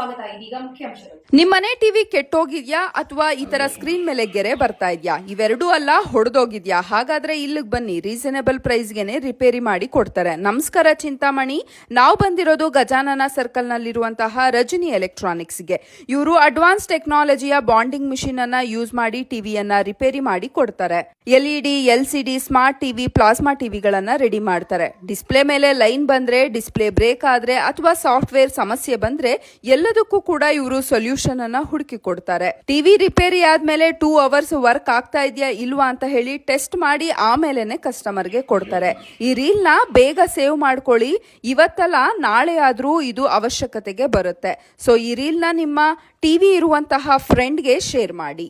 ಸ್ವಾಗತ, ಇದೀಗ ಮುಖ್ಯಾಂಶಗಳು. ನಿಮ್ಮನೆ ಟಿವಿ ಕೆಟ್ಟೋಗಿದ್ಯಾ ಅಥವಾ ಈ ತರ ಸ್ಕ್ರೀನ್ ಮೇಲೆ ಗೆರೆ ಬರ್ತಾ ಇದ್ಯಾ? ಇವೆರಡೂ ಅಲ್ಲ, ಹೊಡೆದೋಗಿದ್ಯಾ? ಹಾಗಾದ್ರೆ ಇಲ್ಲಿಗೆ ಬನ್ನಿ ರೀಸನೇಬಲ್ ಪ್ರೈಸ್ಗೆನೆ ರಿಪೇರಿ ಮಾಡಿ ಕೊಡ್ತಾರೆ. ನಮಸ್ಕಾರ ಚಿಂತಾಮಣಿ. ನಾವು ಬಂದಿರೋದು ಗಜಾನನ ಸರ್ಕಲ್ ನಲ್ಲಿರುವಂತಹ ರಜನಿ ಎಲೆಕ್ಟ್ರಾನಿಕ್ಸ್ಗೆ ಇವರು ಅಡ್ವಾನ್ಸ್ ಟೆಕ್ನಾಲಜಿಯ ಬಾಂಡಿಂಗ್ ಮಿಷಿನ್ ಅನ್ನ ಯೂಸ್ ಮಾಡಿ ಟಿವಿಯನ್ನ ರಿಪೇರಿ ಮಾಡಿ ಕೊಡ್ತಾರೆ. LED D smart TV plasma ಟಿವಿಗಳನ್ನ ready ಮಾಡ್ತಾರೆ. ಡಿಸ್ಪ್ಲೇ ಮೇಲೆ ಲೈನ್ ಬಂದ್ರೆ ಡಿಸ್ಪ್ಲೇ ಬ್ರೇಕ್ ಆದ್ರೆ, ಅಥವಾ ಸಾಫ್ಟ್ವೇರ್ ಸಮಸ್ಯೆ ಬಂದ್ರೆ ಎಲ್ಲದಕ್ಕೂ ಕೂಡ ಇವರು ಸೊಲ್ಯೂಷನ್ ಅನ್ನ ಹುಡುಕಿ ಕೊಡ್ತಾರೆ. ಟಿವಿ ರಿಪೇರಿ ಆದ್ಮೇಲೆ ಟೂ ಅವರ್ಸ್ ವರ್ಕ್ ಆಗ್ತಾ ಇದೆಯಾ ಇಲ್ವಾ ಅಂತ ಹೇಳಿ ಟೆಸ್ಟ್ ಮಾಡಿ ಆಮೇಲೆನೆ ಕಸ್ಟಮರ್ಗೆ ಕೊಡ್ತಾರೆ. ಈ ರೀಲ್ನ ಬೇಗ ಸೇವ್ ಮಾಡ್ಕೊಳ್ಳಿ, ಇವತ್ತಲ್ಲ ನಾಳೆ ಆದ್ರೂ ಇದು ಅವಶ್ಯಕತೆಗೆ ಬರುತ್ತೆ. ಸೊ ಈ ರೀಲ್ನ ನಿಮ್ಮ ಟಿವಿ ಇರುವಂತಹ ಫ್ರೆಂಡ್ಗೆ ಶೇರ್ ಮಾಡಿ.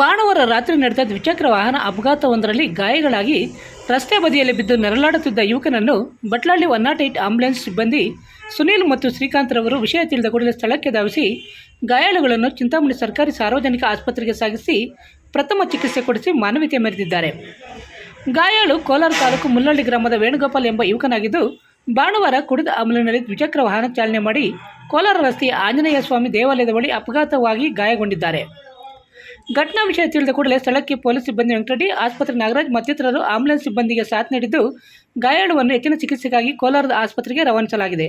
ಭಾನುವಾರ ರಾತ್ರಿ ನಡೆದ ದ್ವಿಚಕ್ರ ವಾಹನ ಅಪಘಾತವೊಂದರಲ್ಲಿ ಗಾಯಗಳಾಗಿ ರಸ್ತೆ ಬದಿಯಲ್ಲಿ ಬಿದ್ದು ನರಳಾಡುತ್ತಿದ್ದ ಯುವಕನನ್ನು Batlahalli one not eight ambulance ಸಿಬ್ಬಂದಿ ಸುನೀಲ್ ಮತ್ತು ಶ್ರೀಕಾಂತ್ ರವರು ವಿಷಯ ತಿಳಿದ ಕೂಡಲೇ ಸ್ಥಳಕ್ಕೆ ಧಾವಿಸಿ ಗಾಯಾಳುಗಳನ್ನು ಚಿಂತಾಮಣಿ ಸರ್ಕಾರಿ ಸಾರ್ವಜನಿಕ ಆಸ್ಪತ್ರೆಗೆ ಸಾಗಿಸಿ ಪ್ರಥಮ ಚಿಕಿತ್ಸೆ ಕೊಡಿಸಿ ಮಾನವೀಯತೆ ಮೆರೆದಿದ್ದಾರೆ. ಗಾಯಾಳು ಕೋಲಾರ ತಾಲೂಕು ಮುಲ್ಲಳ್ಳಿ ಗ್ರಾಮದ ವೇಣುಗೋಪಾಲ್ ಎಂಬ ಯುವಕನಾಗಿದ್ದು, ಭಾನುವಾರ ಕುಡಿದ ಅಮಲಿನಲ್ಲಿ ದ್ವಿಚಕ್ರ ವಾಹನ ಚಾಲನೆ ಮಾಡಿ ಕೋಲಾರ ರಸ್ತೆಯ ಆಂಜನೇಯ ಸ್ವಾಮಿ ದೇವಾಲಯದ ಬಳಿ ಅಪಘಾತವಾಗಿ ಗಾಯಗೊಂಡಿದ್ದಾರೆ. ಘಟನಾ ವಿಷಯ ತಿಳಿದ ಕೂಡಲೇ ಸ್ಥಳಕ್ಕೆ ಪೊಲೀಸ್ ಸಿಬ್ಬಂದಿ ವೆಂಕಟರೆಡ್ಡಿ, ಆಸ್ಪತ್ರೆ ನಾಗರಾಜ್ ಮತ್ತಿತರರು ಆಂಬ್ಯುಲೆನ್ಸ್ ಸಿಬ್ಬಂದಿಗೆ ಸಾಥ್ ನೀಡಿದ್ದು, ಗಾಯಾಳುವನ್ನು ಹೆಚ್ಚಿನ ಚಿಕಿತ್ಸೆಗಾಗಿ ಕೋಲಾರದ ಆಸ್ಪತ್ರೆಗೆ ರವಾನಿಸಲಾಗಿದೆ.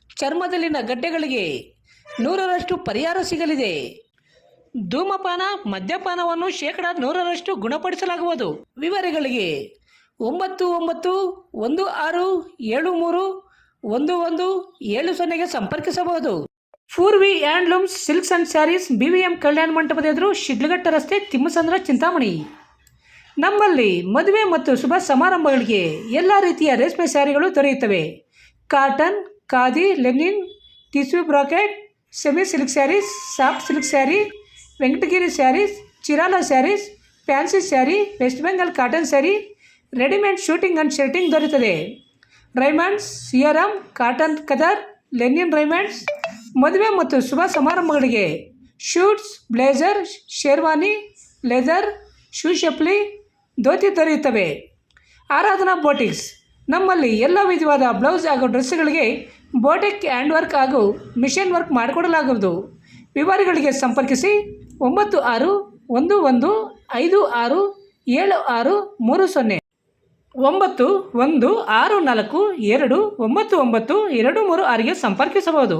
ಚರ್ಮದಲ್ಲಿನ ಗಡ್ಡೆಗಳಿಗೆ ನೂರರಷ್ಟು ಪರಿಹಾರ ಸಿಗಲಿದೆ. ಧೂಮಪಾನ, ಮದ್ಯಪಾನವನ್ನು ಶೇಕಡ ನೂರರಷ್ಟು ಗುಣಪಡಿಸಲಾಗುವುದು. ವಿವರಗಳಿಗೆ ಒಂಬತ್ತು ಒಂಬತ್ತು ಒಂದು ಆರು ಏಳು ಮೂರು ಒಂದು ಒಂದು ಏಳು ಸೊನ್ನೆಗೆ ಸಂಪರ್ಕಿಸಬಹುದು. Poorvi handlooms silks and saris B V M ಕಲ್ಯಾಣ ಮಂಟಪದ ಎದುರು ಶಿಡ್ಲಘಟ್ಟ ರಸ್ತೆ ತಿಮ್ಮಸಂದ್ರ ಚಿಂತಾಮಣಿ. ನಮ್ಮಲ್ಲಿ ಮದುವೆ ಮತ್ತು ಶುಭ ಸಮಾರಂಭಗಳಿಗೆ ಎಲ್ಲ ರೀತಿಯ ರೇಷ್ಮೆ ಸ್ಯಾರಿಗಳು ದೊರೆಯುತ್ತವೆ. Cotton khadi, linen, tissue brocade, semi silk saris, soft silk sari, Venkatagiri saris, Chirala saris, fancy sari, West Bengal cotton sari, readymade suiting and shirting ದೊರೆಯುತ್ತದೆ. Raymonds, Siyaram, cotton khadar, linen Raymonds, ಮದುವೆ ಮತ್ತು ಶುಭ ಸಮಾರಂಭಗಳಿಗೆ suits blazer sherwani leather shoe ಚಪ್ಪಲಿ ಧೋತಿ ದೊರೆಯುತ್ತವೆ. Aradhana boutiques. ನಮ್ಮಲ್ಲಿ ಎಲ್ಲ ವಿಧವಾದ ಬ್ಲೌಸ್ ಹಾಗೂ ಡ್ರೆಸ್ಗಳಿಗೆ ಬೋಟೆಕ್ ಹ್ಯಾಂಡ್ ವರ್ಕ್ ಹಾಗೂ ಮಿಷನ್ ವರ್ಕ್ ಮಾಡಿಕೊಡಲಾಗುವುದು. ವಿವರಗಳಿಗೆ ಸಂಪರ್ಕಿಸಿ ಒಂಬತ್ತು ಆರು ಒಂದು ಒಂದು ಐದು ಆರು ಏಳು ಆರು ಮೂರು ಸೊನ್ನೆ. ಒಂಬತ್ತು ಒಂದು ಆರು ನಾಲ್ಕು ಎರಡು ಒಂಬತ್ತು ಒಂಬತ್ತು ಎರಡು ಮೂರು ಆರಿಗೆ ಸಂಪರ್ಕಿಸಬಹುದು.